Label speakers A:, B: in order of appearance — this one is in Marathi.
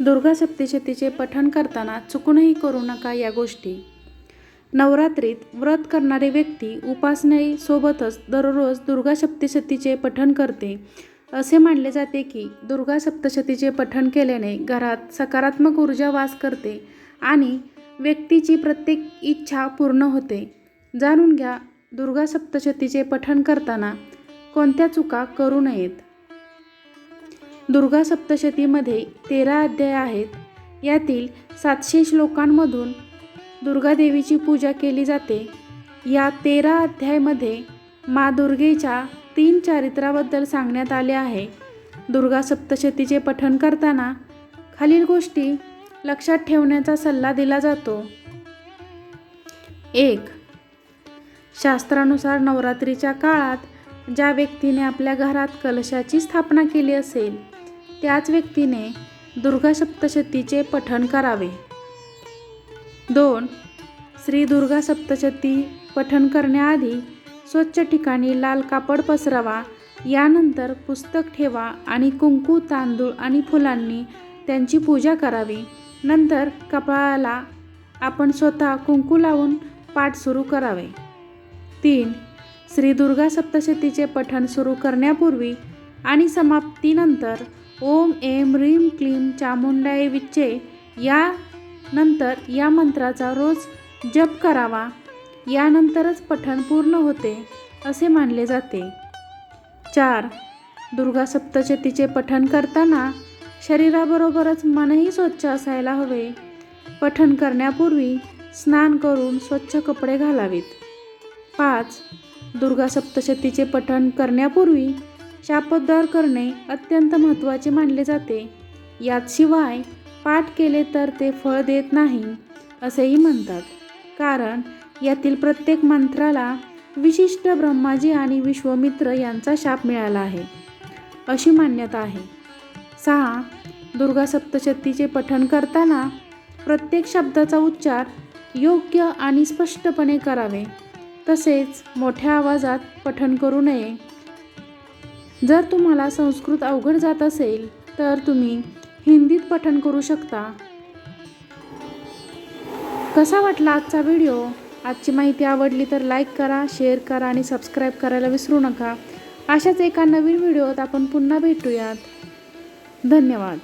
A: दुर्गा सप्तशतीचे पठण करताना चुकूनही करू नका या गोष्टी. नवरात्रीत व्रत करणारी व्यक्ती उपासनेसोबतच दररोज दुर्गा सप्तशतीचे पठण करते. असे मानले जाते की दुर्गा सप्तशतीचे पठण केल्याने घरात सकारात्मक ऊर्जा वास करते आणि व्यक्तीची प्रत्येक इच्छा पूर्ण होते. जाणून घ्या दुर्गा सप्तशतीचे पठण करताना कोणत्या चुका करू नयेत? दुर्गा सप्तशतीमध्ये तेरा अध्याय आहेत. यातील सातशे श्लोकांमधून दुर्गादेवीची पूजा केली जाते. या तेरा अध्यायमध्ये मा दुर्गेच्या तीन चारित्राबद्दल सांगण्यात आले आहे. दुर्गा सप्तशतीचे पठण करताना खालील गोष्टी लक्षात ठेवण्याचा सल्ला दिला जातो. एक शास्त्रानुसार नवरात्रीच्या काळात ज्या व्यक्तीने आपल्या घरात कलशाची स्थापना केली असेल त्याच व्यक्तीने दुर्गा सप्तशतीचे पठण करावे. दोन श्री दुर्गा सप्तशती पठण करण्याआधी स्वच्छ ठिकाणी लाल कापड पसरावा यानंतर पुस्तक ठेवा आणि कुंकू तांदूळ आणि फुलांनी त्यांची पूजा करावी. नंतर कपाळाला आपण स्वतः कुंकू लावून पाठ सुरू करावे. तीन श्री दुर्गा सप्तशतीचे पठण सुरू करण्यापूर्वी आणि समाप्तीनंतर ओम एम रीम क्लीम चामुंडाय विच्चे या नंतर या मंत्राचा रोज जप करावा. यानंतरच पठण पूर्ण होते असे मानले जाते. चार. दुर्गा सप्तशतीचे पठण करताना शरीराबरोबरच मनही स्वच्छ असायला हवे. पठण करण्यापूर्वी स्नान करून स्वच्छ कपडे घालावेत. पाच. दुर्गा सप्तशतीचे पठण करण्यापूर्वी शापोद्धार करणे अत्यंत महत्त्वाचे मानले जाते. याशिवाय पाठ केले तर ते फळ देत नाही असेही म्हणतात. कारण यातील प्रत्येक मंत्राला विशिष्ट ब्रह्माजी आणि विश्वमित्र यांचा शाप मिळाला आहे अशी मान्यता आहे. सहा दुर्गा सप्तशतीचे पठण करताना प्रत्येक शब्दाचा उच्चार योग्य आणि स्पष्टपणे करावे तसेच मोठ्या आवाजात पठण करू नये. जर तुम्हाला संस्कृत अवघड जात असेल तर तुम्ही हिंदीत पठण करू शकता. कसा वाटला आजचा व्हिडिओ? आजची माहिती आवडली तर लाईक करा शेअर करा आणि सबस्क्राईब करायला विसरू नका. अशाच एका नवीन व्हिडिओत आपण पुन्हा भेटूयात. धन्यवाद.